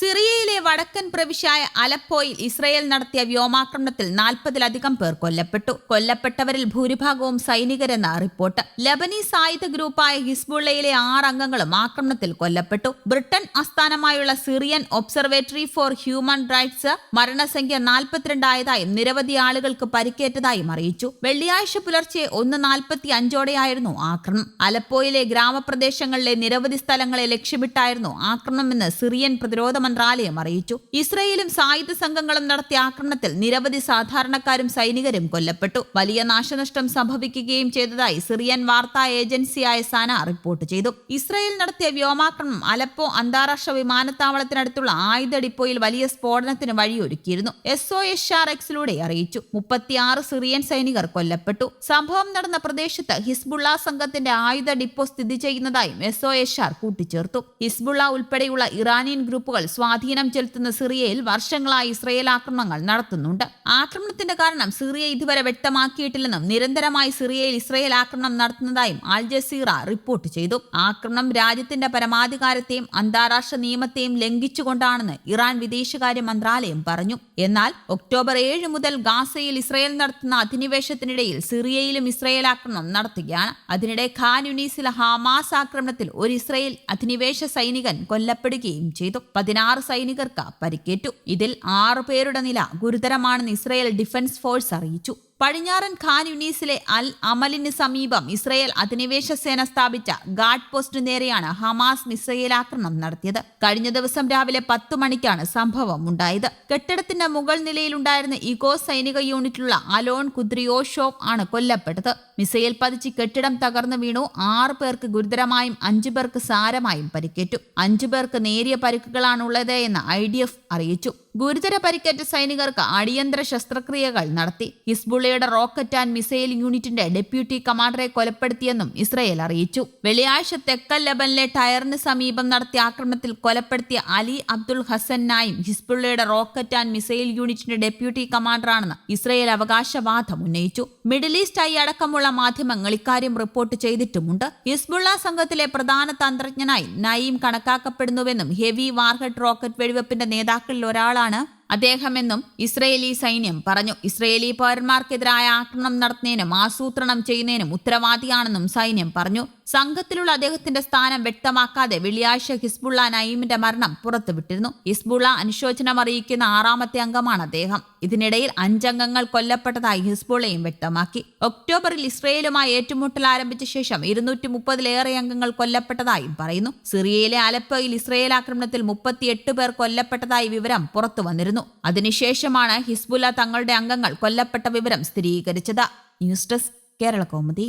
സിറിയയിലെ വടക്കൻ പ്രവിശ്യായ അലപ്പോയിൽ ഇസ്രയേൽ നടത്തിയ വ്യോമാക്രമണത്തിൽ നാൽപ്പതിലധികം പേർ കൊല്ലപ്പെട്ടു. കൊല്ലപ്പെട്ടവരിൽ ഭൂരിഭാഗവും സൈനികരെന്ന റിപ്പോർട്ട്. ലബനീസ് ആയുധ ഗ്രൂപ്പായ ഹിസ്ബുള്ളയിലെ ആറ് അംഗങ്ങളും ആക്രമണത്തിൽ കൊല്ലപ്പെട്ടു. ബ്രിട്ടൻ ആസ്ഥാനമായുള്ള Syrian observatory for human rights മരണസംഖ്യ നാൽപ്പത്തിരണ്ടായതായും നിരവധി ആളുകൾക്ക് പരിക്കേറ്റതായും അറിയിച്ചു. വെള്ളിയാഴ്ച പുലർച്ചെ ഒന്ന് നാൽപ്പത്തി അഞ്ചോടെയായിരുന്നു ആക്രമണം. അലപ്പോയിലെ ഗ്രാമപ്രദേശങ്ങളിലെ നിരവധി സ്ഥലങ്ങളെ ലക്ഷ്യമിട്ടായിരുന്നു ആക്രമണമെന്ന് സിറിയൻ പ്രതിരോധ മന്ത്രാലയം അറിയിച്ചു. ഇസ്രയേലും സായുധ സംഘങ്ങളും നടത്തിയ ആക്രമണത്തിൽ നിരവധി സാധാരണക്കാരും സൈനികരും കൊല്ലപ്പെട്ടു. വലിയ നാശനഷ്ടം സംഭവിക്കുകയും ചെയ്തതായി സിറിയൻ വാർത്താ ഏജൻസിയായ സാന റിപ്പോർട്ട് ചെയ്തു. ഇസ്രയേൽ നടത്തിയ വ്യോമാക്രമണം അലപ്പോ അന്താരാഷ്ട്ര വിമാനത്താവളത്തിനടുത്തുള്ള ആയുധ ഡിപ്പോയിൽ വലിയ സ്ഫോടനത്തിന് വഴിയൊരുക്കിയിരുന്നു. എസ് ഒ എസ് ആർ എക്സിലൂടെ അറിയിച്ചു. മുപ്പത്തിയാറ് സിറിയൻ സൈനികർ കൊല്ലപ്പെട്ടു. സംഭവം നടന്ന പ്രദേശത്ത് ഹിസ്ബുള്ള സംഘത്തിന്റെ ആയുധ ഡിപ്പോ സ്ഥിതി ചെയ്യുന്നതായും എസ് ഒ എസ് ആർ കൂട്ടിച്ചേർത്തു. ഹിസ്ബുള്ള ഉൾപ്പെടെയുള്ള ഇറാനിയൻ ഗ്രൂപ്പുകൾ സ്വാധീനം ചെലുത്തുന്ന സിറിയയിൽ വർഷങ്ങളായി ഇസ്രയേൽ ആക്രമണങ്ങൾ നടത്തുന്നുണ്ട്. ആക്രമണത്തിന്റെ കാരണം സിറിയ ഇതുവരെ വ്യക്തമാക്കിയിട്ടില്ലെന്നും നിരന്തരമായി സിറിയയിൽ ഇസ്രയേൽ ആക്രമണം നടത്തുന്നതായും അൽ ജസീറ റിപ്പോർട്ട് ചെയ്തു. ആക്രമണം രാജ്യത്തിന്റെ പരമാധികാരത്തെയും അന്താരാഷ്ട്ര നിയമത്തെയും ലംഘിച്ചുകൊണ്ടാണെന്ന് ഇറാൻ വിദേശകാര്യ മന്ത്രാലയം പറഞ്ഞു. എന്നാൽ ഒക്ടോബർ ഏഴ് മുതൽ ഗാസയിൽ ഇസ്രയേൽ നടത്തുന്ന അധിനിവേശത്തിനിടയിൽ സിറിയയിലും ഇസ്രയേൽ ആക്രമണം നടത്തുകയാണ്. അതിനിടെ ഖാൻ യുനീസിലെ ഹമാസ് ആക്രമണത്തിൽ ഒരു ഇസ്രയേൽ അധിനിവേശ സൈനികൻ കൊല്ലപ്പെടുകയും ചെയ്തു. പതിനാറ് സൈനികർക്ക് പരിക്കേറ്റു. ഇതിൽ ആറു പേരുടെ നില ഗുരുതരമാണെന്ന് ഇസ്രയേൽ ഡിഫൻസ് ഫോഴ്സ് അറിയിച്ചു. പടിഞ്ഞാറൻ ഖാൻ യുനീസിലെ അൽ അമലിന് സമീപം ഇസ്രയേൽ അധിനിവേശ സേന സ്ഥാപിച്ച ഗാർഡ് പോസ്റ്റിനു നേരെയാണ് ഹമാസ് മിസൈൽ ആക്രമണം നടത്തിയത്. കഴിഞ്ഞ ദിവസം രാവിലെ പത്തു മണിക്കാണ് സംഭവം ഉണ്ടായത്. കെട്ടിടത്തിന്റെ മുകൾ നിലയിലുണ്ടായിരുന്ന ഇഗോ സൈനിക യൂണിറ്റിലുള്ള അലോൺ കുദ്രിയോഷോവ് ആണ് കൊല്ലപ്പെട്ടത്. മിസൈൽ പതിച്ച് കെട്ടിടം തകർന്നു വീണു. ആറു പേർക്ക് ഗുരുതരമായും അഞ്ചു പേർക്ക് സാരമായും പരിക്കേറ്റു. അഞ്ചു പേർക്ക് നേരിയ പരിക്കുകളാണുള്ളത് എന്ന് ഐ ഡി എഫ് അറിയിച്ചു. ഗുരുതര പരിക്കേറ്റ സൈനികർക്ക് അടിയന്തര ശസ്ത്രക്രിയകൾ നടത്തി. ഹിസ്ബുള്ളയുടെ റോക്കറ്റ് ആൻഡ് മിസൈൽ യൂണിറ്റിന്റെ ഡെപ്യൂട്ടി കമാൻഡറെ കൊലപ്പെടുത്തിയെന്നും ഇസ്രയേൽ അറിയിച്ചു. വെള്ളിയാഴ്ച തെക്കൻ ലബനിലെ ടയറിന് സമീപം നടത്തിയ ആക്രമണത്തിൽ കൊലപ്പെടുത്തിയ അലി അബ്ദുൾ ഹസൻ നായിം ഹിസ്ബുള്ളയുടെ റോക്കറ്റ് ആൻഡ് മിസൈൽ യൂണിറ്റിന്റെ ഡെപ്യൂട്ടി കമാൻഡറാണെന്ന് ഇസ്രയേൽ അവകാശവാദം ഉന്നയിച്ചു. മിഡിൽ ഈസ്റ്റ് ഐ അടക്കമുള്ള മാധ്യമങ്ങൾ ഇക്കാര്യം റിപ്പോർട്ട് ചെയ്തിട്ടുമുണ്ട്. ഹിസ്ബുള്ള സംഘത്തിലെ പ്രധാന തന്ത്രജ്ഞനായി നയീം കണക്കാക്കപ്പെടുന്നുവെന്നും ഹെവി വാർഹെഡ് റോക്കറ്റ് വെടിവെപ്പിന്റെ നേതാക്കളിൽ போறானா അദ്ദേഹമെന്നും ഇസ്രയേലി സൈന്യം പറഞ്ഞു ഇസ്രയേലി പൗരന്മാർക്കെതിരായ ആക്രമണം നടത്തുന്നതിനും ആസൂത്രണം ചെയ്യുന്നതിനും ഉത്തരവാദിയാണെന്നും സൈന്യം പറഞ്ഞു. സംഘത്തിലുള്ള അദ്ദേഹത്തിന്റെ സ്ഥാനം വ്യക്തമാക്കാതെ വെള്ളിയാഴ്ച ഹിസ്ബുള്ള നയീമിന്റെ മരണം പുറത്തുവിട്ടിരുന്നു. ഹിസ്ബുള്ള അനുശോചനം അറിയിക്കുന്ന ആറാമത്തെ അംഗമാണ് അദ്ദേഹം. ഇതിനിടയിൽ അഞ്ചംഗങ്ങൾ കൊല്ലപ്പെട്ടതായി ഹിസ്ബുള്ളയും വ്യക്തമാക്കി. ഒക്ടോബറിൽ ഇസ്രയേലുമായി ഏറ്റുമുട്ടൽ ആരംഭിച്ച ശേഷം ഇരുന്നൂറ്റി മുപ്പതിലേറെ അംഗങ്ങൾ കൊല്ലപ്പെട്ടതായും പറയുന്നു. സിറിയയിലെ അലപ്പോയിൽ ഇസ്രയേൽ ആക്രമണത്തിൽ മുപ്പത്തിയെട്ട് പേർ കൊല്ലപ്പെട്ടതായി വിവരം പുറത്തു വന്നിരുന്നു കൊന്നു അതിനുശേഷമാണ് ഹിസ്ബുല തങ്ങളുടെ അംഗങ്ങൾ കൊല്ലപ്പെട്ട വിവരം സ്ഥിരീകരിച്ചത്. News desk Kerala Kaumudi.